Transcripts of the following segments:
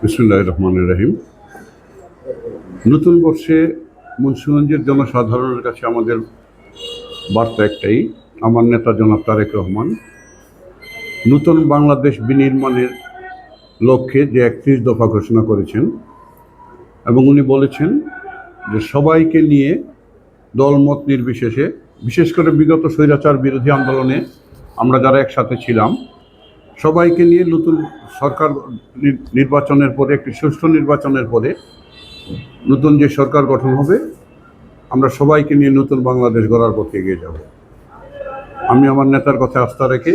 বিসমুল্লাহ রহমান রহিম। নতুন বর্ষে মুন্সিগঞ্জের জনসাধারণের কাছে আমাদের বার্তা একটাই, আমার নেতা জনাব তারেক রহমান, নতুন বাংলাদেশ বিনির্মাণের লক্ষ্যে যে একত্রিশ দফা ঘোষণা করেছেন এবং উনি বলেছেন যে সবাইকে নিয়ে দলমত নির্বিশেষে, বিশেষ করে বিগত স্বৈরাচার বিরোধী আন্দোলনে আমরা যারা একসাথে ছিলাম সবাইকে নিয়ে নতুন সরকার নির্বাচনের পরে, একটি সুষ্ঠু নির্বাচনের পরে নতুন যে সরকার গঠন হবে, আমরা সবাইকে নিয়ে নতুন বাংলাদেশ গড়ার পথে এগিয়ে যাব। আমি আমার নেতার কথা আস্থা রেখে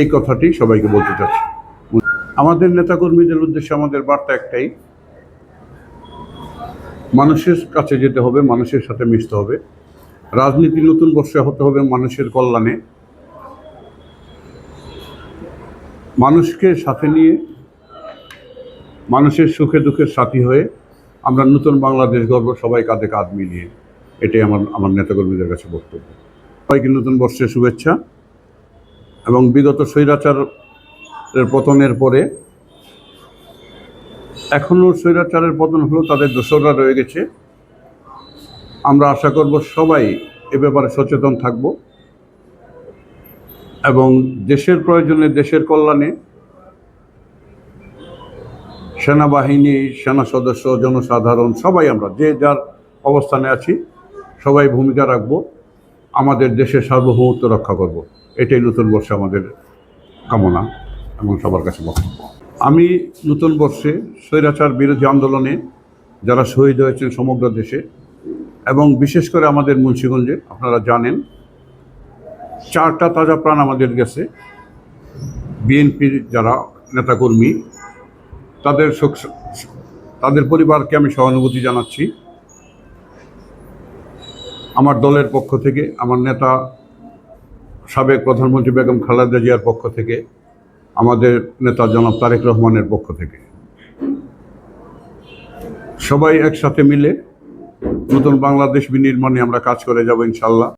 এই কথাটি সবাইকে বলতে চাচ্ছি। আমাদের নেতাকর্মীদের উদ্দেশ্যে আমাদের বার্তা একটাই, মানুষের কাছে যেতে হবে, মানুষের সাথে মিশতে হবে। রাজনীতি নতুন বর্ষে হতে হবে মানুষের কল্যাণে। মানুষকে সাথে নিয়ে, মানুষের সুখে দুঃখের সাথী হয়ে আমরা নতুন বাংলাদেশ গর্ব, সবাই কাঁধে কাঁধ মিলিয়ে এটাই আমার আমার নেতাকর্মীদের কাছে বক্তব্য। সবাইকে নতুন বর্ষের শুভেচ্ছা এবং বিগত স্বৈরাচারের পতনের পরে, এখনও স্বৈরাচারের পতন হলেও তাদের দোসররা রয়ে গেছে। আমরা আশা করব সবাই এ ব্যাপারে সচেতন থাকব। এবং দেশের প্রয়োজনে দেশের কল্যাণে সেনাবাহিনী, সেনা সদস্য, জনসাধারণ, সবাই আমরা, যে যার অবস্থানে আছি, সবাই ভূমিকা রাখব, আমাদের দেশের সার্বভৌমত্ব রক্ষা করব। এটাই নতুন বর্ষে আমাদের কামনা এবং সবার কাছে বক্তব্য। আমি নতুন বর্ষে স্বৈরাচার বিরোধী আন্দোলনে যারা শহীদ হয়েছেন সমগ্র দেশে এবং বিশেষ করে আমাদের মুন্সিগঞ্জে, আপনারা জানেন চারটা তাজা প্রাণ আমাদের গেছে। বিএনপির যারা নেতাকর্মী, তাদের শোক তাদের পরিবারকে আমি সহানুভূতি জানাচ্ছি। আমার দলের পক্ষ থেকে, আমার নেতা সাবেক প্রধানমন্ত্রী বেগম খালেদা জিয়ার পক্ষ থেকে, আমাদের নেতা জনাব তারেক রহমানের পক্ষ থেকে। সবাই একসাথে মিলে নতুন বাংলাদেশ বিনির্মাণে আমরা কাজ করে যাব ইনশাল্লাহ।